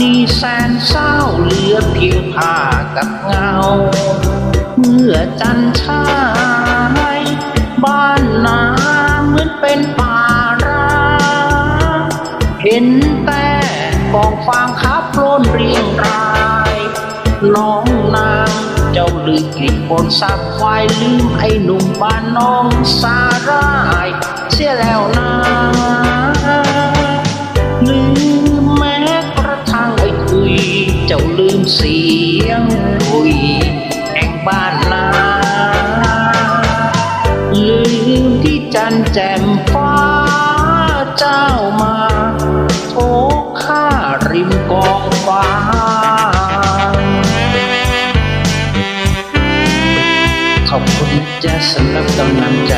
นี้แสนเศร้าเหลือเพียงผ้ากับเงา เมื่อจันทรายบ้านนาเหมือนเป็นป่าร้างเห็นแต่กองฟางขาโลนเรียงราย น้องนางเจ้าลืมกลิ่นบนสับควายลืมไอ้หนุ่มบ้านน้องสาร่าย เสียแล้วนะ เสียงคุยแห่งบ้านนาลืมที่จันแจ่มฟ้าเจ้ามาโทข้าริมกองฟ้าขอบคุณจ้าสำหรับกำลังใจ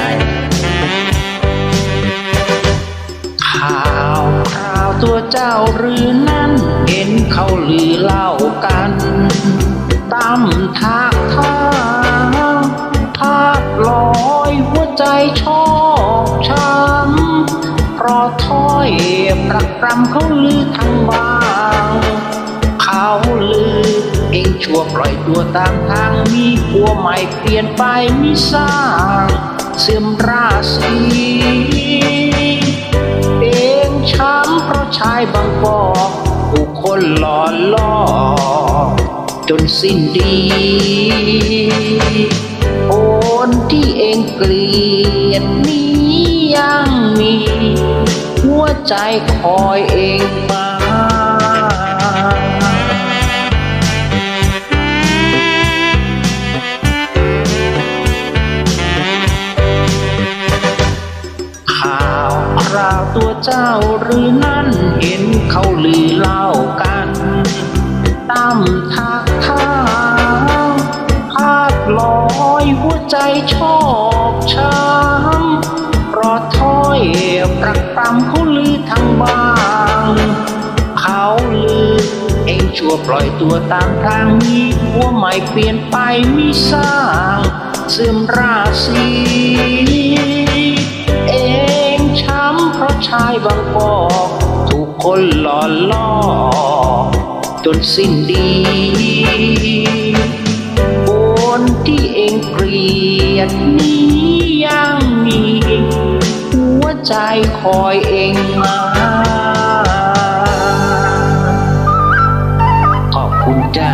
ข่าวคราวตัวเจ้าหรือนั้นเห็นเขาลือเล่า ตามทากท่าภาพลอยหัวใจชอกช้ำเพราะถ้อยปรักรำเขาลือทั้งบางเขาลือเองชั่วปล่อยตัวตามทางมีผัวใหม่เปลี่ยนไปมิสร้างเสื่อมราศีเองช้ำเพราะชายบางกอกผู้คนหล่อล่อ จนสิ้นดี โอนที่เองเกลียดนี้ยังมี หัวใจคอยเองมาข่าวคราวตัวเจ้าหรือนั้นเห็นเขาลือเล่า ลอยหัวใจชอกช้ำเพราะถ้อยปรักปรำเขาลือทั้งบาง เขาลือ เองชั่วปล่อยตัวตามทางมีหัวใหม่เปลี่ยนไปมิสร้างเสื่อมราศีเองช้ำเพราะชายบางกอกถูกคนหล่อล่อจนสิ้นดี ยดนี้ยังมีหัวใจคอยเองมาขอบคุณจ้า